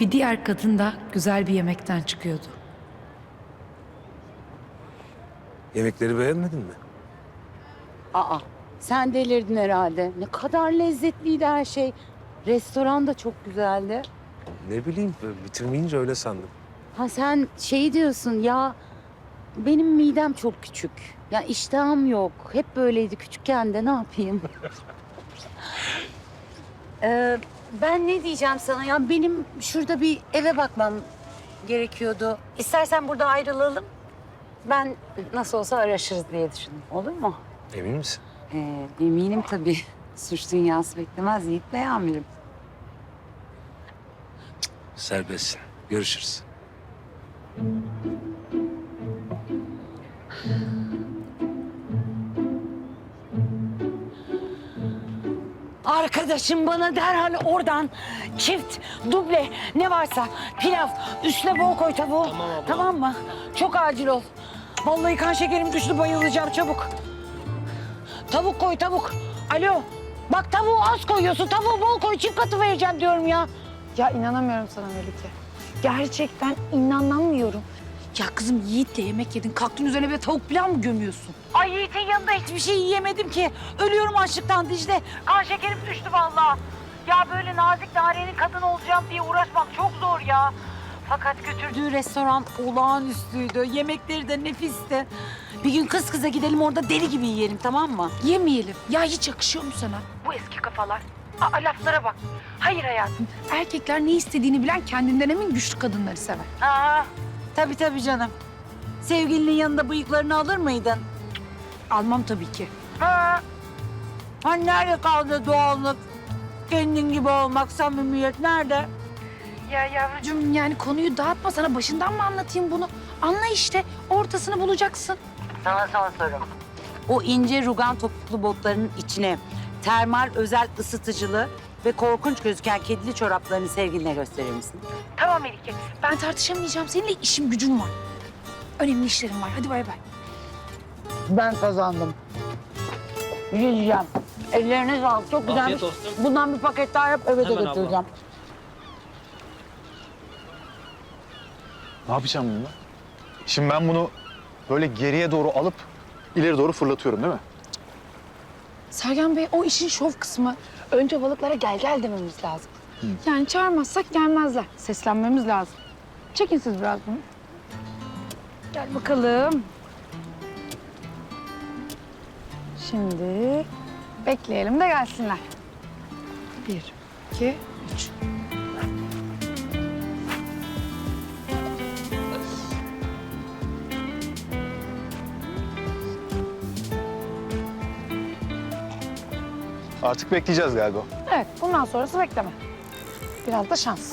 Bir diğer kadın da güzel bir yemekten çıkıyordu. Yemekleri beğenmedin mi? Aa, sen delirdin herhalde. Ne kadar lezzetliydi her şey. Restoran da çok güzeldi. Ne bileyim bitirmeyince öyle sandım. Ha sen şey diyorsun ya benim midem çok küçük. Ya iştahım yok. Hep böyleydi küçükken de ne yapayım? Ee, ben ne diyeceğim sana ya benim şurada bir eve bakmam gerekiyordu. İstersen burada ayrılalım. Ben nasıl olsa araşırız diye düşündüm. Olur mu? Emin misin? Ee, eminim tabii. Suç dünyası beklemez Yiğit Bey amirim. Serbestsin. Görüşürüz. Arkadaşım bana derhal oradan çift, duble ne varsa pilav üstüne bol koy tavuğu. Tamam mı? Çok acil ol. Vallahi kan şekerim düştü bayılacağım çabuk. Tavuk koy tavuk. Alo. Bak tavuğu az koyuyorsun. Tavuğu bol koy. Çift katı vereceğim diyorum ya. Ya inanamıyorum sana Melike. Gerçekten inanamıyorum. Ya kızım Yiğit de yemek yedin. Kalktın üzerine bir de tavuk pilav mı gömüyorsun? Ay Yiğit'in yanında hiçbir şey yiyemedim ki. Ölüyorum açlıktan Dicle. Kan şekerim düştü vallahi. Ya böyle nazik narenin kadın olacağım diye uğraşmak çok zor ya. Fakat götürdüğü restoran olağanüstüydü. Yemekleri de nefisti. Bir gün kız kıza gidelim orada deli gibi yiyelim tamam mı? Yemeyelim. Ya hiç yakışıyor mu sana? Bu eski kafalar. Aa, laflara bak. Hayır hayatım. Erkekler ne istediğini bilen kendinden emin güçlü kadınları sever. Aa, tabii tabii canım. Sevgilinin yanında bıyıklarını alır mıydın? Almam tabii ki. Ha. Hani nerede kaldı doğallık? Kendin gibi olmak, samimiyet nerede? Ya yavrucuğum yani konuyu dağıtma sana başından mı anlatayım bunu? Anla işte ortasını bulacaksın. Sana son sorum. O ince rugan topuklu botların içine termal özel ısıtıcılı ve korkunç gözüken kedili çoraplarını sevgiline gösterir misin? Tamam Melike. Ben tartışamayacağım. Seninle işim gücüm var. Önemli işlerim var. Hadi bay bay. Ben kazandım. Yiyeceğim. Ellerine sağlık. Çok güzelmiş. Bundan bir paket daha yap eve de götüreceğim. Ne yapacağım bununla? Şimdi ben bunu böyle geriye doğru alıp ileri doğru fırlatıyorum değil mi? Sergen Bey o işin şov kısmı. Önce balıklara gel gel dememiz lazım. Yani çağırmazsak gelmezler. Seslenmemiz lazım. Çekin siz biraz bunu. Gel bakalım. Şimdi bekleyelim de gelsinler. Bir, iki, üç. Artık bekleyeceğiz galiba. Evet, bundan sonrası bekleme. Biraz da şans.